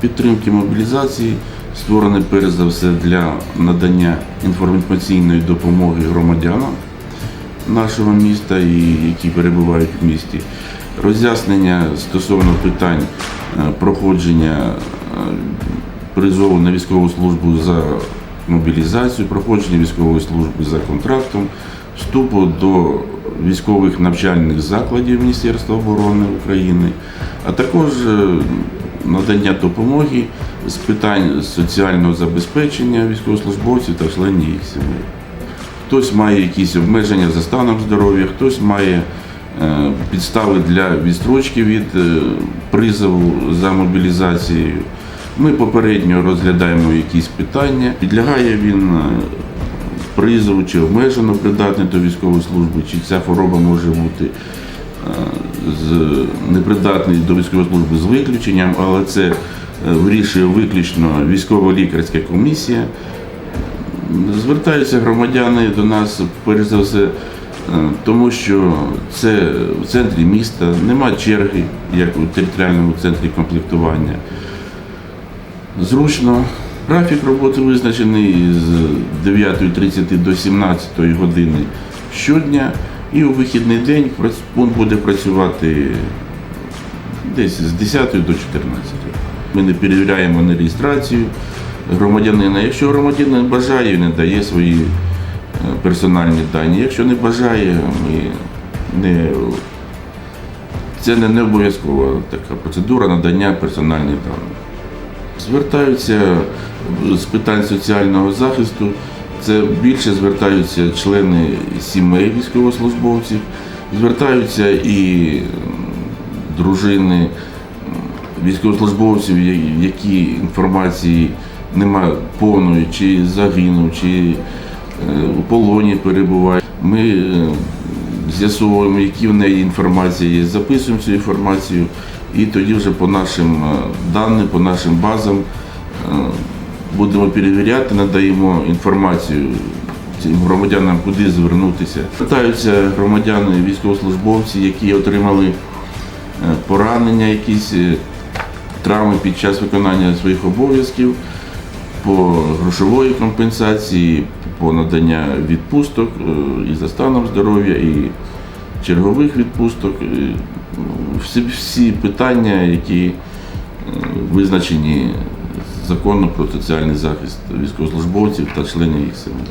підтримки мобілізації створений перш за все для надання інформаційної допомоги громадянам нашого міста, і які перебувають в місті, роз'яснення стосовно питань е, проходження е, призову на військову службу за мобілізацію, проходження військової служби за контрактом, вступу до військових навчальних закладів Міністерства оборони України, а також е, надання допомоги з питань соціального забезпечення військовослужбовців та членів їх сімей. Хтось має якісь обмеження за станом здоров'я, хтось має е, підстави для відстрочки від е, призову за мобілізацією. Ми попередньо розглядаємо якісь питання. Підлягає він е, призову чи обмежено придатний до військової служби, чи ця хвороба може бути з непридатний до військової служби з виключенням, але це е, вирішує виключно військово-лікарська комісія. Звертаються громадяни до нас, перш за все, е, тому що це в центрі міста, нема черги, як у територіальному центрі комплектування. Зручно. Графік роботи визначений з 9.30 до 17 години щодня, і у вихідний день пункт буде працювати десь з 10 до 14. Ми не перевіряємо на реєстрацію громадянина. Якщо громадянин бажає, він дає свої е, персональні дані. Якщо не бажає, ми не, це не, обов'язкова така процедура надання персональних даних. Звертаються з питань соціального захисту. Це більше звертаються члени сімей військовослужбовців, звертаються і дружини військовослужбовців, які інформації немає повної, чи загинув, чи е, у полоні перебувають. Ми е, з'ясовуємо, які в неї інформації є, записуємо цю інформацію, і тоді вже по нашим е, даним, по нашим базам будемо перевіряти, надаємо інформацію цим громадянам, куди звернутися. Питаються громадяни, військовослужбовці, які отримали е, поранення, якісь е, травми під час виконання своїх обов'язків по грошової компенсації, по надання відпусток е, і за станом здоров'я, і чергових відпусток. Ну, Всі, всі питання, які визначені законом про соціальний захист військовослужбовців та членів їх сімей.